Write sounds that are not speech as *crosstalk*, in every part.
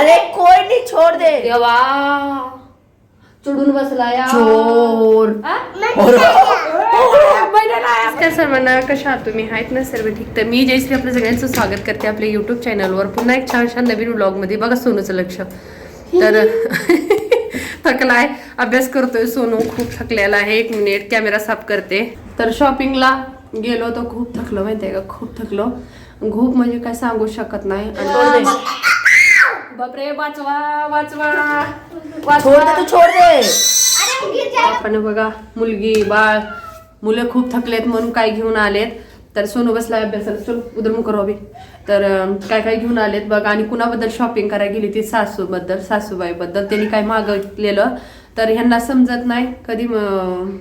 अरे कोई नहीं छोड़ दे। देवा। चढून बसला या चोर नमस्कार सर्वांना कशा आहात तुम्ही? आहेत ना सर्व ठीक. तर मी जयश्री आपल्या सगळ्यांचं स्वागत करते आपल्या युट्यूब चॅनलवर पुन्हा एक छान छान नवीन व्लॉगमध्ये बघा सोनूचं लक्ष. तर *laughs* थकलाय. अभ्यास करतोय सोनू. खूप थकलेला आहे. एक मिनिट कॅमेरा साफ करते. तर शॉपिंगला गेलो तर खूप थकलो माहितीये का? खूप थकलो. खूप म्हणजे काय सांगू शकत नाही. बापरे वाचवा वाचवा. छोड़ दे वाचवा तू छोड़ दे. आपण बघा मुलगी बाळ मुलं खूप थकलेत म्हणून काय घेऊन आलेत. तर सोनू बसला अभ्यासाला. चल उधर मुख रॉबी तर काय काय घेऊन आलेत बघा. आणि कुणाबद्दल शॉपिंग करायला गेली ती सासूबद्दल सासूबाईबद्दल. त्यांनी काय मागवलेलं तर ह्यांना समजत नाही. कधी म-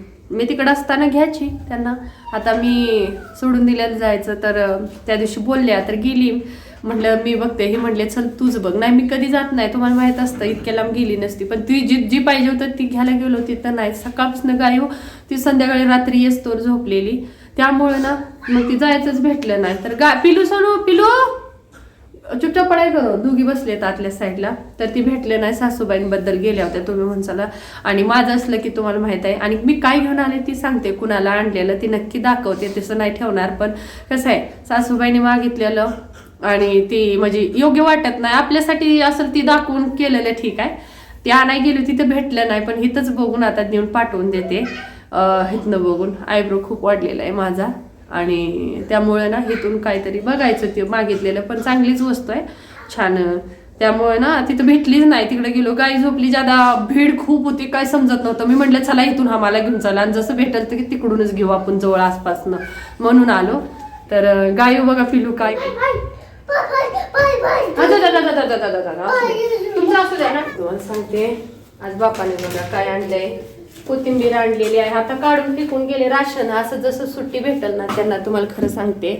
तिकडं असताना घ्यायची त्यांना. आता मी सोडून दिलेलं जायचं. तर त्या दिवशी बोलल्या तर गेली. म्हटलं मी बघते. हे म्हटले चल तूच बघ. नाही मी कधी जात नाही. तुम्हाला माहीत असतं इतक्या लांब गेली नसती. पण ती जी जी पाहिजे होतं ती घ्यायला गेलो होती तर नाही. सकाळपासून गायब हो, ती संध्याकाळी रात्री येस्तोर झोपलेली. त्यामुळं ना मग ती जायचंच भेटलं नाही. तर गा पिलू सोनू पिलू! चुपचाप पडाय करो दोघी बसलेत आतल्या साईडला. तर ती भेटले नाही सासूबाईंबद्दल गेल्या होत्या तुम्ही म्हणसाला आणि माझं असलं की तुम्हाला माहीत आहे. आणि मी काय घेऊन आले ती सांगते कुणाला आणलेलं. ती नक्की दाखवते तसं नाही ठेवणार. पण कसं आहे सासूबाईने मागितलेलं आणि ती म्हणजे योग्य वाटत नाही. आपल्यासाठी असेल ती दाखवून केलेलं ठीक आहे. ती आणाय गेली तिथे भेटलं नाही पण हिथंच बघून आता नेऊन पाठवून देते. हिथनं बघून. आयब्रो खूप वाढलेला आहे माझा. आणि त्यामुळे ना इथून काहीतरी बघायचं ते मागितलेलं पण चांगलीच वस्तू आहे. छान. त्यामुळे ना तिथं भेटलीच नाही. तिकडे गेलो गाई झोपली ज्यादा भीड खूप होती काय समजत नव्हतं. मी म्हटलं चला इथून आम्हाला घेऊन चला. आणि जसं भेटेल तर तिकडूनच घेऊ आपण जवळ आसपासनं. म्हणून आलो. तर गायू बघा फिलू काय तुमचं असू द्या ना. तुम्हाला सांगते. आज बापाने बघा काय आणलंय? कोथिंबीर आणलेली आहे. आता काढून टिकून गेले राशन. असं जसं सुट्टी भेटल ना त्यांना तुम्हाला खरं सांगते.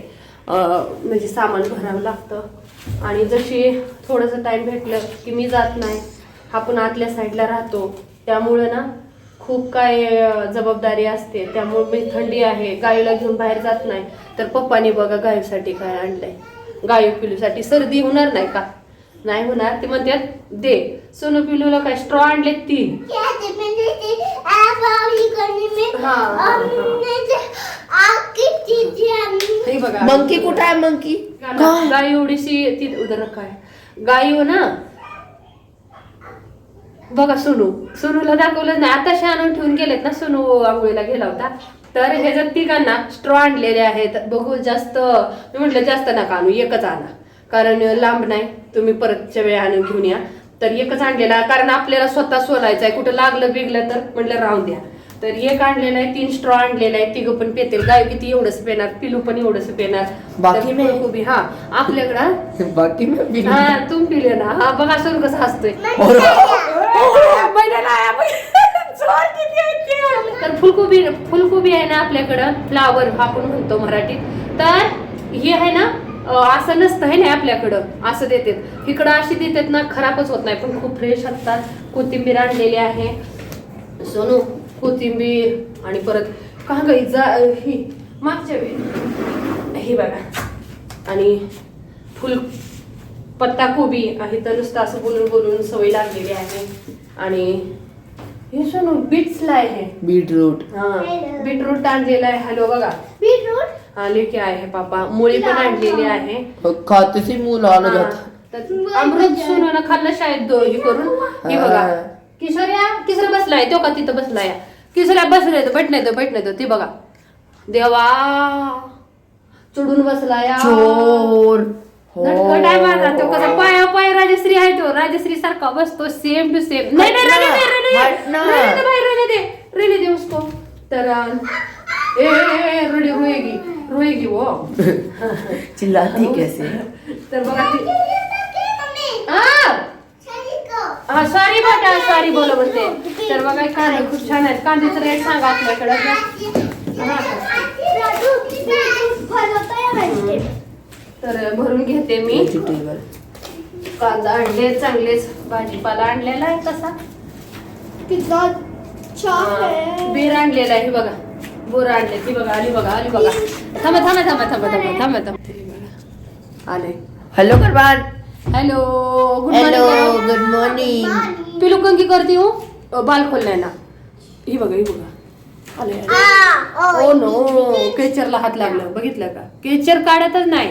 म्हणजे सामान भरावं लागतं. आणि जशी थोडंसं टाइम भेटलं की मी जात नाही आपण आतल्या साईडला राहतो. त्यामुळं ना खूप काय जबाबदारी असते. त्यामुळे मी थंडी आहे. गायीला घेऊन बाहेर जात नाही. तर पप्पाने बघा गायीसाठी काय आणलंय. गायू पिलूसाठी सर्दी होणार नाही का? नाही होणार. ते म्हणतात दे. सोनू पिलूला काय स्ट्रॉ आणले तीन बघा. मंकी कुठं आहे मंकी? गाय एवढीशी ती उदर काय? गाय हो ना? बघा सोनू. सोनूला दाखवलं नाही. आता आणून ठेवून गेलेत ना सोनू आंघोळीला गेला होता. तर ह्याच्यात तिघांना स्ट्रॉ आणलेले आहेत बघू जास्त मी म्हटलं जास्त नका आणू एकच आणा. कारण लांब नाही तुम्ही परतच्या वेळी आणून घेऊन या. तर एकच आणलेला कारण आपल्याला स्वतः सोलायचं आहे कुठं लागलं बिगलं तर म्हटलं राहून द्या. तर एक आणलेलं आहे तीन स्ट्रॉ आणलेला आहे तिघं पण पेतील. गाय किती एवढंच पेणार पिलू पण एवढंच पेणार. बाकी फुलकोबी हा आपल्याकडं *laughs* बाकी हा तुम पिले ना. हा बघा कसं हसतोय. तर फुलकोबी फुलकोबी आहे ना आपल्याकडं फ्लावर आपण म्हणतो मराठीत. तर हे आहे ना असं नसतं आहे ना आपल्याकडं असं देतात. इकडं अशी देतात ना खराबच होत नाही पण खूप फ्रेश असतात. कोथिंबीर आणलेली आहे. सोनू कोथिंबीर आणि परत का गई जा ही मागच्या वेळी. हे बघा. आणि फुल पत्ता कोबी आहे तर नुसतं असं बोलून बोलून सवय लागलेली आहे. आणि हे सोनू बीट्सला आहे बीटरूट. हा. बीटरूट आणलेला आहे. हॅलो बघा. हा लेके आहे पापा. मुळी पण आणलेली आहे. खाते से मुँह लाल हा, जाता तर अमृत सोनूनं खाल्लं शाळेत दो- हे करून. हे. बघा. हा. किशोर्या किशोर बसलाय तो का तिथं बसलाय किशोर्या बसलाय तो बैठण्यात बैठण्यात ते बघा. देवा. चढून बसलाय चोर. हो आहे माझा तो कसा पाया पाय राजश्री आहे तो राजश्री सारखा बसतो सेम टू सेम नाही नाही रेने दे रेने दे रेने दे भाई रेने दे रेने दे उसको तर अं, ए रोएगी रोएगी वो चिल्लाती कैसे तर बघा ती हा हा सॉरी बेटा सॉरी बोल म्हणते तर बघा कांदे खूप छान आहेत कांद्याचं रेट सांगा आपल्याकडे हा. तर भरून घेते मी. टेबल कांदा आणले चांगलेच. भाजीपाला आणलेला आहे तसा. हा, बीर आणलेला आहे हे बघा. बोर आणले ती बघा आली बघा आली बघा. थांबा थांबा थांबा थांबा थांबा थांबा थांबा. आले. हेलो करवान hello good morning good morning पिलू कंकी करते हो? अ, बाल खोललाय ना ही बघा ही बघा. आले आले ओ नो केचरला हात लागला. बघितलं का? केचर काढतच नाही.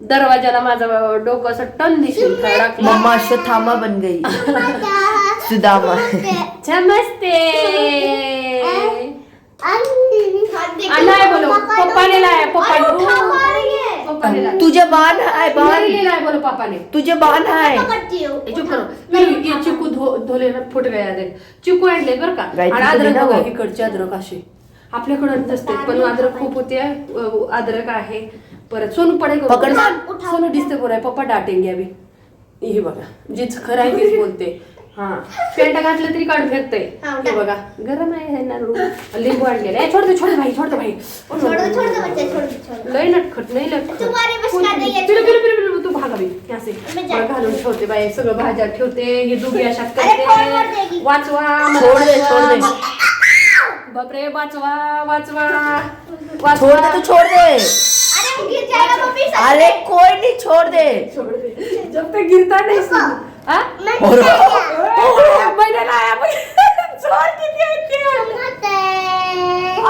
दरवाजाला माझं डोकं असं टन टाकलं मम्मा शथामा बन गई. सुदामा. नमस्ते. नाही बोलो. पप्पाने लाया पप्पाने तुझे बाण आहे बाण. नाही लाया बोलो पप्पाने तुझे बाण आहे. चुप करो. ये चिकू धो धोले ना फुट गया दे चिकू आणले बरं का. आणि अद्रक बघा. इकडचे अद्रक असे. आपल्याकडे नसते पण अद्रक खूप होते. अद्रक आहे. परत सोनू पडे पकड. सोनू दिसते बोलाय पप्पा डाटेंगे अभी. हे बघा. जीच खरं आहे तीच बोलते. हा. पेंटा घातलं तरी काढून फेकते हे बघा. गरम आहे हे ना रूम लिंबू आणलेलं आहे. छोड दे छोड दे भाई. छोड दे भाई. लय नटखट लय नटखट तुम्हारे बस का नाही आहे. पिलू, पिलू, पिलू, पिलू, तू भागा बाई हे असे. घालून ठेवते बाई. सगळं भाज्या ठेवते. हे दुबी वर करते. दे. वाचवा छोड दे, छोड दे. बापरे वाचवा वाचवा. छोड़ दे तू छोड़ दे. गिर जाएगा अरे कोई नहीं छोड़ दे। जब तक गिरता नहीं सुन। हाँ? मैंने लाया *laughs* के दिया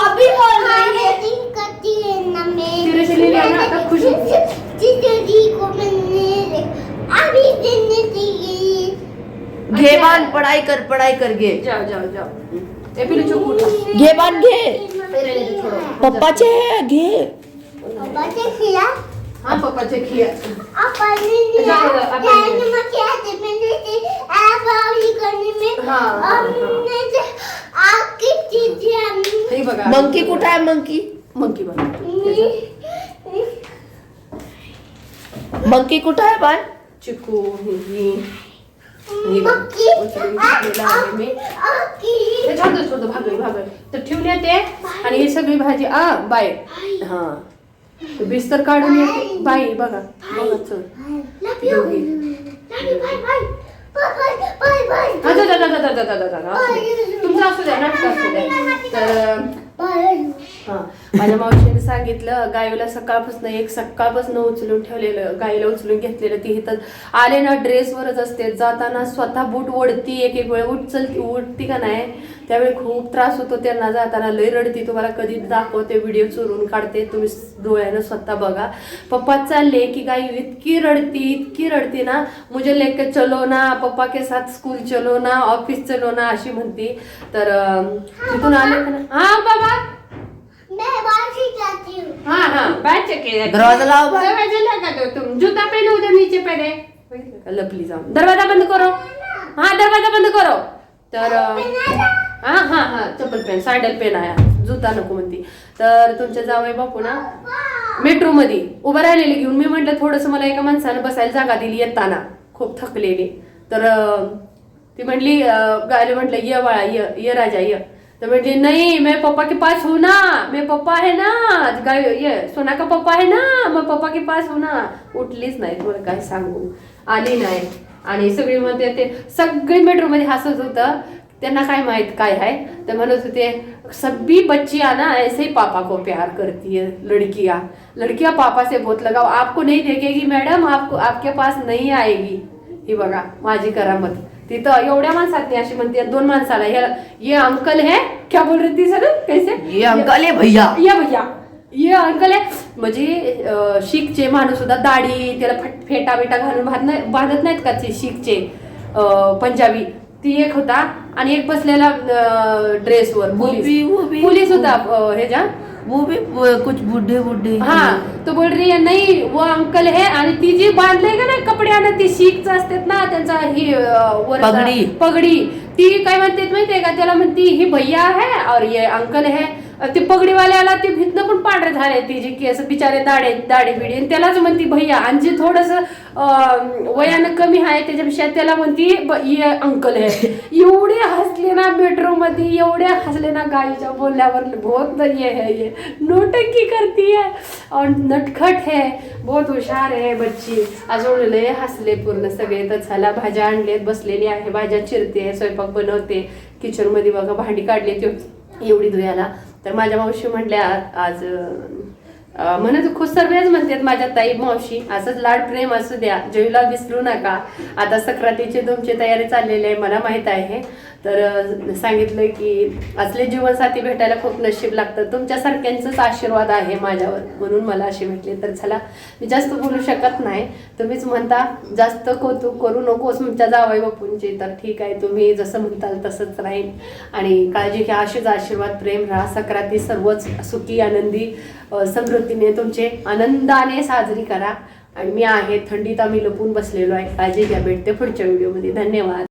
अभी बोल रही है। दिन करती है ना मैं। तेरे से ले खुश को मैंने अभी दिन दी घेबान पढ़ाई कर पढ़ाई कर गे जाओ जाओ जाओ। घेबान घे पप्पा चे घे। पापा से खिला हाँ पापा अच्छा, से खिला आप क्या आप करने में हाँ, हाँ, हाँ। हमने आपकी मंकी कुटा है। Monkey monkey? बन मंकी कुटा है बाय चिकू हिंदी। छोड़ दो छोड़ दो भाग भाग। तर तो ठेवून येते? आणि भाजी आ बाय। हाँ। बिस्तर काढून येते बाई बघा. बघा चल. तुमचं असू द्या नाटक असू द्या. तर हा. माझ्या मावशीने सांगितलं गायीला सकाळपासून एक सकाळपासून उचलून ठेवलेलं गायीला उचलून घेतलेलं ती तर आले ना ड्रेसवरच असते. जाताना स्वतः बूट ओढती एक एक वेळ उचलती उठती का नाही त्यावेळी खूप त्रास होतो त्यांना. जाताना लय रडती. तुम्हाला कधी दाखवते व्हिडिओ चोरून काढते तुम्ही डोळ्यानं स्वतः बघा. पप्पा चालले की गाई इतकी रडती इतकी रडती ना. मुझे लेके चलो ना पप्पा के साथ स्कूल चलो ना ऑफिस चलो ना अशी म्हणती. तर तिथून आले ना हा बाबा. मैं बाहर से जाती हूँ। हाँ हाँ बैठ चुके दरवाजा लाओ। दरवाजा लगा दो तुम। जूता पहनो उधर नीचे पहने? लपली जाऊन दरवाजा बंद करो। हाँ दरवाजा बंद करो। तर हा हा हा चप्पल पेन सॅडल पेन आहे जुता नको म्हणती। तर तुमच्या जावई बापू ना मेट्रो मध्ये उभं राहिलेले घेऊन मी म्हटलं थोडस मला एका माणसानं बसायला जागा दिली येताना. खूप थकलेली. तर ती म्हटली गायला म्हटलं ये बाळा ये ये राजा ये. तर म्हटली नहीं मैं पापा के पास हूँ ना मैं पप्पा है ना गाय ये सोना का पप्पा है ना मैं पप्पा के पास हूँ ना. उठलीच नाही तुम्हाला काय सांगू. आली नाही. आणि सगळी म्हणते ते सगळी मेट्रोमध्ये हसत होतं. त्यांना काय माहीत काय आहे? तर म्हणत होते सभी बच्चिया ना ऐसे ही पापा को प्यार करती है लड़किया. लडकिया पापा से बहुत लगाव आपको नहीं देखेगी मैडम आपको आपके पास नहीं आएगी. ही बघा माझी करामत. तिथं एवढ्या माणसात अशी म्हणते दोन माणसाला हे ये अंकल है क्या बोल रही थी सर कैसे? ये अंकल आहे भैया. ये भैया. ये अंकल आहे म्हणजे अं, शीखचे माणूस सुद्धा दाढी त्याला फट- फेटा बिटा घालून बांधत नाही- बांधत नाहीत का ते शीखचे? अं, पंजाबी. ती एक होता आणि एक बसलेला ड्रेसवर पोलीस होता अं, ह्याच्या वो भी कुछ बुढ़े बुढ़े हाँ। तो बोल रही है नहीं वो अंकल है आणि ती जी बांधले का ना कपड्यानं ती शीखच असतात ना त्यांचा ही वरचा- पगडी. पगडी. ती काय म्हणते माहितीये का? त्याला म्हणती ही भैया है और ये अंकल है. ते पगडीवाल्याला ते भितनं पण पांढरे झाले तिचे केस बिचारे दाडे दाढी बिडी. आणि त्यालाच म्हणती भैया आणि जे थोडस वयानं कमी आहे त्याच्यापेक्षा त्याला म्हणती ये अंकल आहे *laughs* एवढे हसले ना बेडरूममध्ये एवढे हसले ना गाईच्या बोलल्यावर बहुत ये है ये. नोटंकी करती है और नटखट है. बहुत हुशार है बच्ची. अजून लय हसले पूर्ण सगळे. तर चला भाज्या आणलेत बसलेली आहे. भाज्या चिरते स्वयंपाक बनवते. किचनमध्ये बघा भांडी काढली एवढी धुयाला. तर माझ्या मावशी म्हटल्या आज म्हणत खूप सर्वच म्हणतात माझ्या ताई मावशी असंच लाड प्रेम असू द्या जयूला विसरू नका. आता सक्रातीची तुमची तयारी चाललेली आहे मला माहीत आहे. तर सांगितलं की असले जीवनसाथी भेटायला खूप नशीब लागतं. तुमच्यासारख्यांचाच आशीर्वाद आहे माझ्यावर म्हणून मला असे भेटले तर चला मी जास्त बोलू शकत नाही. तुम्हीच म्हणता जास्त कौतुक करू नकोस तुमच्या जावाई बापूंची. तर ठीक आहे तुम्ही जसं म्हणताल तसंच राहील आणि काळजी घ्या असेच आशीर्वाद प्रेम राहा सक्राती सर्वच सुखी आनंदी समृद्धीने तुमचे आनंदाने साजरी करा. आणि मी आहे थंडीत आम्ही लपून बसलेलो आहे. काळजी घ्या भेटते पुढच्या व्हिडिओमध्ये. धन्यवाद.